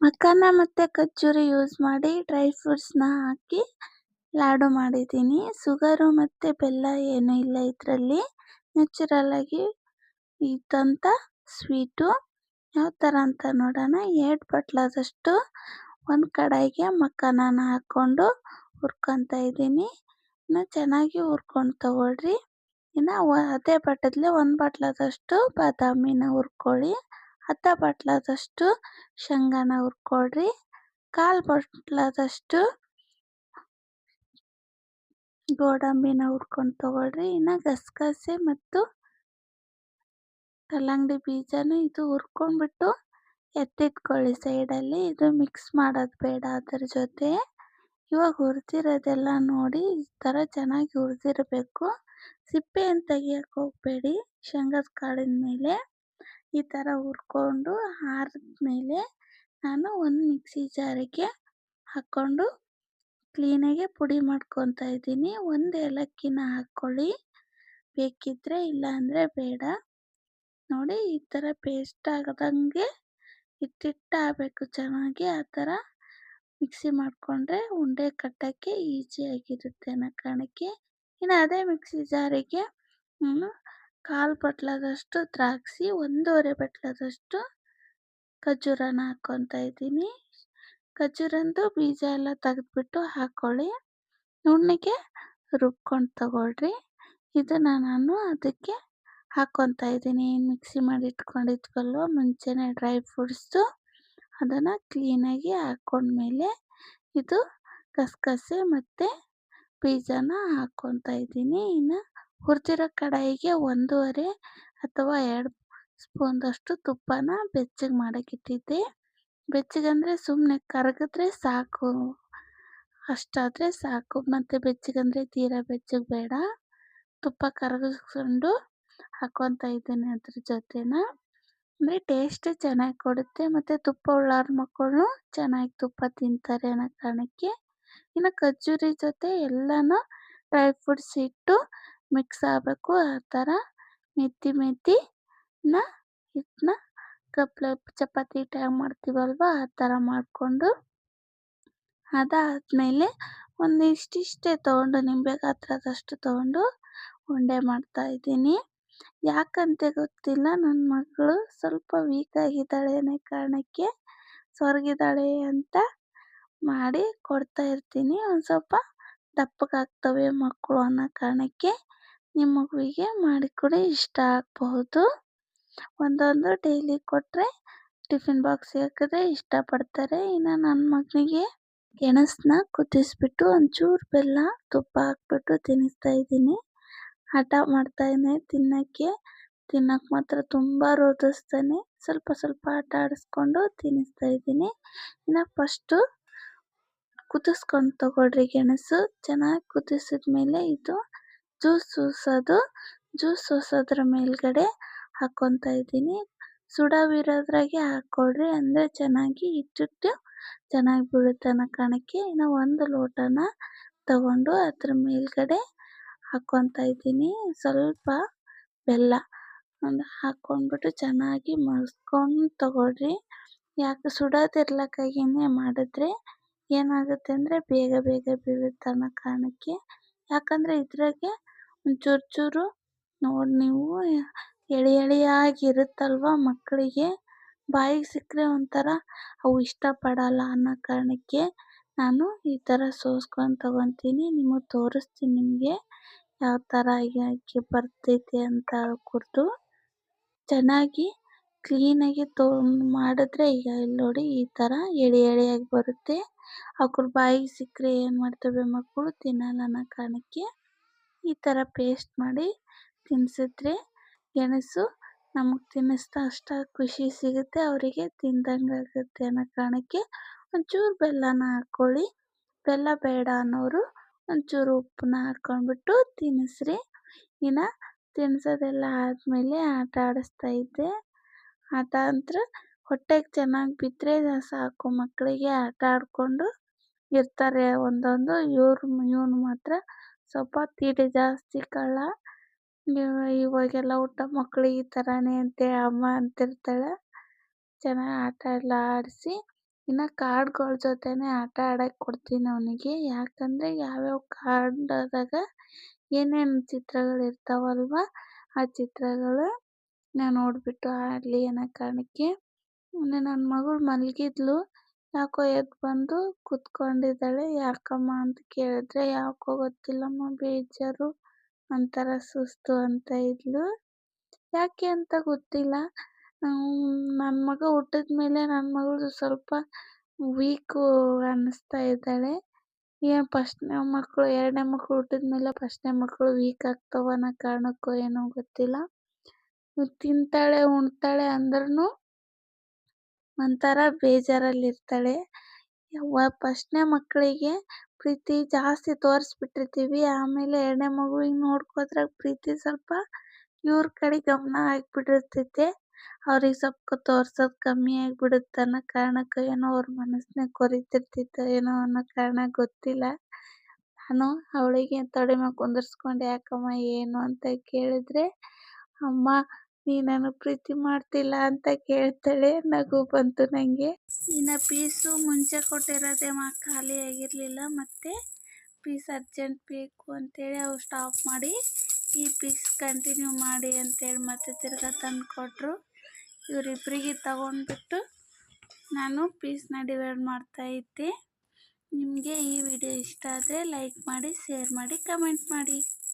ಮಖಾನ ಮತ್ತು ಖರ್ಜೂರ ಯೂಸ್ ಮಾಡಿ ಡ್ರೈ ಫ್ರೂಟ್ಸ್ನ ಹಾಕಿ ಲಾಡು ಮಾಡಿದ್ದೀನಿ. ಸುಗರು ಮತ್ತು ಬೆಲ್ಲ ಏನೂ ಇಲ್ಲ ಇದರಲ್ಲಿ. ನ್ಯಾಚುರಲ್ಲಾಗಿ ಇದ್ದಂಥ ಸ್ವೀಟು ಯಾವ ಥರ ಅಂತ ನೋಡೋಣ. ಎರಡು ಬಟ್ಲಾದಷ್ಟು ಒಂದು ಕಡಾಯಿಗೆ ಮಖಾನನ ಹಾಕ್ಕೊಂಡು ಹುರ್ಕೊತ ಇದ್ದೀನಿ. ಇನ್ನು ಚೆನ್ನಾಗಿ ಹುರ್ಕೊಂಡು ತಗೊಳ್ರಿ. ಇನ್ನು ಅದೇ ಬಟ್ಟಲಲ್ಲಿ ಒಂದು ಬಟ್ಲಾದಷ್ಟು ಬಾದಾಮಿನ ಹುರ್ಕೊಳ್ಳಿ. ಅರ್ಧ ಬಟ್ಲದಷ್ಟು ಶೇಂಗಾನ ಹುರ್ಕೊಳ್ರಿ. ಕಾಲು ಬಟ್ಲದಷ್ಟು ಗೋಡಂಬಿನ ಹುರ್ಕೊಂಡು ತಗೊಳ್ರಿ. ಇನ್ನು ಗಸಗಸೆ ಮತ್ತು ಕಲ್ಲಂಗಡಿ ಬೀಜನೂ ಇದು ಹುರ್ಕೊಂಡ್ಬಿಟ್ಟು ಎತ್ತಿಟ್ಕೊಳ್ಳಿ ಸೈಡಲ್ಲಿ. ಇದು ಮಿಕ್ಸ್ ಮಾಡೋದು ಬೇಡ ಅದ್ರ ಜೊತೆ. ಇವಾಗ ಹುರಿದಿರೋದೆಲ್ಲ ನೋಡಿ ಈ ಥರ ಚೆನ್ನಾಗಿ ಹುರಿದಿರಬೇಕು. ಸಿಪ್ಪೆ ಏನು ಹೋಗಬೇಡಿ ಶೇಂಗದ ಕಾಳಿನ ಮೇಲೆ ಈ ಥರ ಹುರ್ಕೊಂಡು ಆರಿದ್ಮೇಲೆ ನಾನು ಒಂದು ಮಿಕ್ಸಿ ಜಾರಿಗೆ ಹಾಕ್ಕೊಂಡು ಕ್ಲೀನಾಗೆ ಪುಡಿ ಮಾಡ್ಕೊತಾ ಇದ್ದೀನಿ. ಒಂದು ಏಲಕ್ಕಿನ ಹಾಕ್ಕೊಳ್ಳಿ ಬೇಕಿದ್ದರೆ ಇಲ್ಲ ಬೇಡ. ನೋಡಿ ಈ ಥರ ಪೇಸ್ಟ್ ಆಗದಂಗೆ ಹಿಟ್ಟಿಟ್ಟಾಗಬೇಕು ಚೆನ್ನಾಗಿ. ಆ ಥರ ಮಿಕ್ಸಿ ಮಾಡಿಕೊಂಡ್ರೆ ಉಂಡೆ ಕಟ್ಟೋಕ್ಕೆ ಈಸಿಯಾಗಿರುತ್ತೆ ಅನ್ನೋ ಕಾರಣಕ್ಕೆ. ಇನ್ನು ಅದೇ ಮಿಕ್ಸಿ ಜಾರಿಗೆ ನಾನು ಕಾಲು ಬಟ್ಲದಷ್ಟು ದ್ರಾಕ್ಷಿ, ಒಂದೂವರೆ ಬಟ್ಲದಷ್ಟು ಖರ್ಜೂರನ ಹಾಕ್ಕೊತಾ ಇದ್ದೀನಿ. ಖರ್ಜೂರಂದು ಬೀಜ ಎಲ್ಲ ತೆಗೆದ್ಬಿಟ್ಟು ಹಾಕ್ಕೊಳ್ಳಿ ನುಣ್ಣಗೆ ರುಬ್ಕೊಂಡು ತಗೊಳ್ರಿ. ಇದನ್ನು ನಾನು ಅದಕ್ಕೆ ಹಾಕ್ಕೊತಾ ಇದ್ದೀನಿ. ಮಿಕ್ಸಿ ಮಾಡಿ ಇಟ್ಕೊಂಡಿದ್ವಲ್ವ ಮುಂಚೆನೇ ಡ್ರೈ ಫ್ರೂಟ್ಸು. ಅದನ್ನು ಕ್ಲೀನಾಗಿ ಹಾಕ್ಕೊಂಡ್ಮೇಲೆ ಇದು ಗಸಗಸೆ ಮತ್ತು ಬೀಜನ ಹಾಕ್ಕೊತಾ ಇದ್ದೀನಿ. ಇನ್ನು ಹುರಿದಿರೋ ಕಡಾಯಿಗೆ ಒಂದೂವರೆ ಅಥವಾ ಎರಡು ಸ್ಪೂನ್ದಷ್ಟು ತುಪ್ಪನ ಬೆಚ್ಚಗೆ ಮಾಡೋಕ್ಕಿಟ್ಟಿದ್ದೆ ಬೆಚ್ಚಗಂದರೆ ಸುಮ್ಮನೆ ಕರಗಿದ್ರೆ ಸಾಕು, ಅಷ್ಟಾದರೆ ಸಾಕು. ಮತ್ತು ಬೆಚ್ಚಗಂದರೆ ತೀರಾ ಬೆಚ್ಚಗೆ ಬೇಡ. ತುಪ್ಪ ಕರಗಿಸ್ಕೊಂಡು ಹಾಕ್ಕೊತಾ ಇದ್ದೇನೆ ಅದ್ರ ಜೊತೆನ. ಅಂದರೆ ಟೇಸ್ಟ್ ಚೆನ್ನಾಗಿ ಕೊಡುತ್ತೆ, ಮತ್ತು ತುಪ್ಪ ಉಳ್ಳಾರ ಮಕ್ಕಳು ಚೆನ್ನಾಗಿ ತುಪ್ಪ ತಿಂತಾರೆ ಅನ್ನೋ ಕಾರಣಕ್ಕೆ. ಇನ್ನು ಖರ್ಜೂರಿ ಜೊತೆ ಎಲ್ಲನೂ ಡ್ರೈ ಫ್ರೂಟ್ಸ್ ಇಟ್ಟು ಮಿಕ್ಸ್ ಆಗಬೇಕು ಆ ಥರ ಮೆತ್ತಿ ಮೆತ್ತಿನ ಹಿಟ್ಟನ್ನ ಕಪ್ಲೆ ಚಪಾತಿ ಹಿಟ್ಟಾಗಿ ಮಾಡ್ತೀವಲ್ವ ಆ ಥರ ಮಾಡಿಕೊಂಡು ಅದಾದಮೇಲೆ ಒಂದು ಇಷ್ಟಿಷ್ಟೇ ತೊಗೊಂಡು ನಿಂಬೆ ಗಾತ್ರದಷ್ಟು ತೊಗೊಂಡು ಉಂಡೆ ಮಾಡ್ತಾಯಿದ್ದೀನಿ ಯಾಕಂತ ಗೊತ್ತಿಲ್ಲ ನನ್ನ ಮಗಳು ಸ್ವಲ್ಪ ವೀಕ್ ಆಗಿದ್ದಾಳೆ ಅನ್ನೋ ಕಾರಣಕ್ಕೆ ಸ್ವರ್ಗಿದ್ದಾಳೆ ಅಂತ ಮಾಡಿ ಕೊಡ್ತಾ ಇರ್ತೀನಿ. ಒಂದು ಸ್ವಲ್ಪ ದಪ್ಪಗಾಗ್ತವೆ ಮಕ್ಕಳು ಅನ್ನೋ ಕಾರಣಕ್ಕೆ ನಿಮ್ಮ ಮಗುವಿಗೆ ಮಾಡಿಕೊಡಿ ಇಷ್ಟ ಆಗಬಹುದು. ಒಂದೊಂದು ಡೈಲಿ ಕೊಟ್ಟರೆ ಟಿಫಿನ್ ಬಾಕ್ಸ್ ಹಾಕಿದ್ರೆ ಇಷ್ಟಪಡ್ತಾರೆ. ಇನ್ನು ನನ್ನ ಮಗನಿಗೆ ಗೆಣಸನ್ನ ಕುದಿಸ್ಬಿಟ್ಟು ಒಂಚೂರು ಬೆಲ್ಲ, ತುಪ್ಪ ಹಾಕ್ಬಿಟ್ಟು ತಿನ್ನಿಸ್ತಾ ಇದ್ದೀನಿ. ಹಠ ಮಾಡ್ತಾನೆ ತಿನ್ನೋಕ್ಕೆ. ತಿನ್ನೋಕೆ ಮಾತ್ರ ತುಂಬ ರೋದಿಸ್ತಾನೆ. ಸ್ವಲ್ಪ ಸ್ವಲ್ಪ ಆಟ ಆಡಿಸ್ಕೊಂಡು ತಿನ್ನಿಸ್ತಾ ಇದ್ದೀನಿ. ಇನ್ನು ಫಸ್ಟು ಕುದಿಸ್ಕೊಂಡು ತಗೊಳ್ರಿ ಗೆಣಸು. ಚೆನ್ನಾಗಿ ಕುದಿಸಿದ್ಮೇಲೆ ಇದು ಜ್ಯೂಸ್ ಸೋಸೋದು ಜ್ಯೂಸ್ ಸೋಸೋದ್ರ ಮೇಲ್ಗಡೆ ಹಾಕ್ಕೊತಾ ಇದ್ದೀನಿ. ಸುಡವಿರೋದ್ರಾಗೆ ಹಾಕ್ಕೊಳ್ರಿ ಅಂದರೆ ಚೆನ್ನಾಗಿ ಹಿಟ್ಟಿಟ್ಟು ಚೆನ್ನಾಗಿ ಬೀಳುತ್ತೆ ಅನ್ನೋ ಕಾರಣಕ್ಕೆ ಇನ್ನು ಒಂದು ಲೋಟನ ತಗೊಂಡು ಅದ್ರ ಮೇಲ್ಗಡೆ ಹಾಕ್ಕೊತಾ ಇದ್ದೀನಿ. ಸ್ವಲ್ಪ ಬೆಲ್ಲ ಹಾಕ್ಕೊಂಡ್ಬಿಟ್ಟು ಚೆನ್ನಾಗಿ ಮಸ್ಕೊಂಡು ತಗೊಳ್ರಿ. ಯಾಕೆ ಸುಡೋದಿರ್ಲಕ್ಕಾಗಿನೇ ಮಾಡಿದ್ರೆ ಏನಾಗುತ್ತೆ ಅಂದರೆ ಬೇಗ ಬೇಗ ಬೀಳುತ್ತೆ ಅನ್ನೋ ಕಾರಣಕ್ಕೆ ಯಾಕಂದರೆ ಇದ್ರಾಗೆ ಒಂಚೂರು ಚೂರು ನೋಡಿ ನೀವು ಎಳೆ ಎಳೆಯಾಗಿ ಇರುತ್ತಲ್ವ ಮಕ್ಕಳಿಗೆ? ಬಾಯಿಗೆ ಸಿಕ್ಕರೆ ಒಂಥರ ಅವು ಇಷ್ಟಪಡಲ್ಲ ಅನ್ನೋ ಕಾರಣಕ್ಕೆ ನಾನು ಈ ಥರ ಸೋಸ್ಕೊಂಡು ತಗೊತೀನಿ, ನಿಮಗೆ ತೋರಿಸ್ತೀನಿ ನಿಮಗೆ ಯಾವ ಥರ ಯಾಕೆ ಬರ್ತೈತೆ ಅಂತ ಹೇಳ್ಕೊಟ್ಟು ಚೆನ್ನಾಗಿ ಕ್ಲೀನಾಗಿ ತೊಗೊಂಡು ಮಾಡಿದ್ರೆ ಈಗ ಇಲ್ಲಿ ನೋಡಿ ಈ ಥರ ಎಳೆ ಎಳೆಯಾಗಿ ಬರುತ್ತೆ. ಅವ್ರ ಬಾಯಿಗೆ ಸಿಕ್ಕರೆ ಏನು ಮಾಡ್ತವೆ ಮಕ್ಕಳು ತಿನ್ನಲ್ಲ ಅನ್ನೋ ಕಾರಣಕ್ಕೆ ಈ ಥರ ಪೇಸ್ಟ್ ಮಾಡಿ ತಿನ್ನಿಸಿದ್ರೆ ಗೆಣಸು ನಮಗೆ ತಿನ್ನಿಸ್ತಾ ಅಷ್ಟು ಖುಷಿ ಸಿಗುತ್ತೆ, ಅವರಿಗೆ ತಿಂದಂಗೆ ಆಗುತ್ತೆ ಅನ್ನೋ ಕಾರಣಕ್ಕೆ ಒಂಚೂರು ಬೆಲ್ಲನ ಹಾಕ್ಕೊಳ್ಳಿ ಬೆಲ್ಲ ಬೇಡ ಅನ್ನೋರು ಒಂಚೂರು ಉಪ್ಪನ್ನ ಹಾಕ್ಕೊಂಡ್ಬಿಟ್ಟು ತಿನ್ನಿಸ್ರಿ. ಇನ್ನು ತಿನ್ನಿಸೋದೆಲ್ಲ ಆದಮೇಲೆ ಆಟ ಆಡಿಸ್ತಾ ಇದ್ದೆ. ಅಂದ್ರೆ ಹೊಟ್ಟೆಗೆ ಚೆನ್ನಾಗಿ ಬಿದ್ದರೆ ಸಾಕು. ಮಕ್ಕಳಿಗೆ ಆಟ ಆಡಿಕೊಂಡು ಇರ್ತಾರೆ ಒಂದೊಂದು. ಇವ್ರು, ಇವನು ಮಾತ್ರ ಸ್ವಲ್ಪ ತೀಟೆ ಜಾಸ್ತಿ ಕಳ್ಳ. ಇವಾಗೆಲ್ಲ ಊಟ ಮಕ್ಕಳಿಗೆ ಈ ಥರನೇ ಅಂತೇಳಿ ಅಮ್ಮ ಅಂತಿರ್ತಾಳೆ. ಚೆನ್ನಾಗಿ ಆಟ ಎಲ್ಲ ಆಡಿಸಿ, ಇನ್ನು ಕಾರ್ಡ್ಗಳ ಜೊತೆನೆ ಆಟ ಆಡಕ್ಕೆ ಕೊಡ್ತೀನಿ ಅವನಿಗೆ. ಯಾಕಂದರೆ ಯಾವ್ಯಾವ ಕಾರ್ಡಾದಾಗ ಏನೇನು ಚಿತ್ರಗಳು ಇರ್ತಾವಲ್ವ, ಆ ಚಿತ್ರಗಳು ನಾ ನೋಡ್ಬಿಟ್ಟು ಆಡಲಿ ಅನ್ನೋ ಕಾರಣಕ್ಕೆ ನನ್ನ ಮಗಳು ಮಲಗಿದ್ಲು. ಯಾಕೋ ಎದ್ದು ಬಂದು ಕುತ್ಕೊಂಡಿದ್ದಾಳೆ. ಯಾಕಮ್ಮ ಅಂತ ಕೇಳಿದ್ರೆ, ಯಾಕೋ ಗೊತ್ತಿಲ್ಲಮ್ಮ ಬೇಜಾರು, ಒಂಥರ ಸುಸ್ತು ಅಂತ ಇದ್ಲು. ಯಾಕೆ ಅಂತ ಗೊತ್ತಿಲ್ಲ. ನನ್ನ ಮಗ ಹುಟ್ಟಿದ ಮೇಲೆ ನನ್ನ ಮಗಳು ಸ್ವಲ್ಪ ವೀಕು ಅನ್ನಿಸ್ತಾ ಇದ್ದಾಳೆ. ಏನು ಫಸ್ಟ್ನೇ ಮಕ್ಕಳು, ಎರಡನೇ ಮಕ್ಕಳು ಹುಟ್ಟಿದ ಮೇಲೆ ಫಸ್ಟ್ನೇ ಮಕ್ಕಳು ವೀಕ್ ಆಗ್ತಾವ ಅನ್ನೋ ಕಾರಣಕ್ಕೋ ಏನೋ ಗೊತ್ತಿಲ್ಲ. ತಿಂತಾಳೆ, ಉಣ್ತಾಳೆ ಅಂದ್ರೂ ಒಂಥರ ಬೇಜಾರಲ್ಲಿರ್ತಾಳೆ. ಫಸ್ಟ್ನೇ ಮಕ್ಕಳಿಗೆ ಪ್ರೀತಿ ಜಾಸ್ತಿ ತೋರಿಸ್ಬಿಟ್ಟಿರ್ತೀವಿ. ಆಮೇಲೆ ಎರಡನೇ ಮಗುವಿಗೆ ನೋಡ್ಕೋದ್ರಾಗ ಪ್ರೀತಿ ಸ್ವಲ್ಪ ಇವ್ರ ಕಡೆ ಗಮನ ಆಗ್ಬಿಟ್ಟಿರ್ತೈತೆ ಅವ್ರಿಗೆ ಸ್ವಲ್ಪ ತೋರ್ಸೋದು ಕಮ್ಮಿ ಆಗಿಬಿಡುತ್ತೆ ಅನ್ನೋ ಕಾರಣಕ್ಕೋ ಏನೋ ಅವ್ರ ಮನಸ್ಸನ್ನೇ ಕೊರಿತಿರ್ತೈತೆ ಏನೋ ಅನ್ನೋ ಕಾರಣ ಗೊತ್ತಿಲ್ಲ. ನಾನು ಅವಳಿಗೆ ತೊಡೆ ಮೇಲೆ ಕುಂದರ್ಸ್ಕೊಂಡು, ಯಾಕಮ್ಮ, ಏನು? ಅಂತ ಕೇಳಿದ್ರೆ, ಅಮ್ಮ ನೀ ನಾನು ಪ್ರೀತಿ ಮಾಡ್ತಿಲ್ಲ ಅಂತ ಕೇಳ್ತಾಳೆ ನಗು ಬಂತು ನನಗೆ ಇನ್ನು ಪೀಸು ಮುಂಚೆ ಕೊಟ್ಟಿರೋದೇ ಮಾ, ಖಾಲಿ ಆಗಿರಲಿಲ್ಲ ಮತ್ತು ಪೀಸ್ ಅರ್ಜೆಂಟ್ ಬೇಕು ಅಂತೇಳಿ ಅವ್ರು ಸ್ಟಾಪ್ ಮಾಡಿ, ಈ ಪೀಸ್ ಕಂಟಿನ್ಯೂ ಮಾಡಿ ಅಂತೇಳಿ ಮತ್ತೆ ತಿರ್ಗಾ ತಂದು ಕೊಟ್ಟರು ಇವರಿಬ್ಬರಿಗೆ ತಗೊಂಡ್ಬಿಟ್ಟು ನಾನು ಪೀಸ್ನ ಡಿವೈಡ್ ಮಾಡ್ತಾ ಇದ್ದೆ. ನಿಮಗೆ ಈ ವಿಡಿಯೋ ಇಷ್ಟ ಆದರೆ ಲೈಕ್ ಮಾಡಿ ಶೇರ್ ಮಾಡಿ ಕಮೆಂಟ್ ಮಾಡಿ.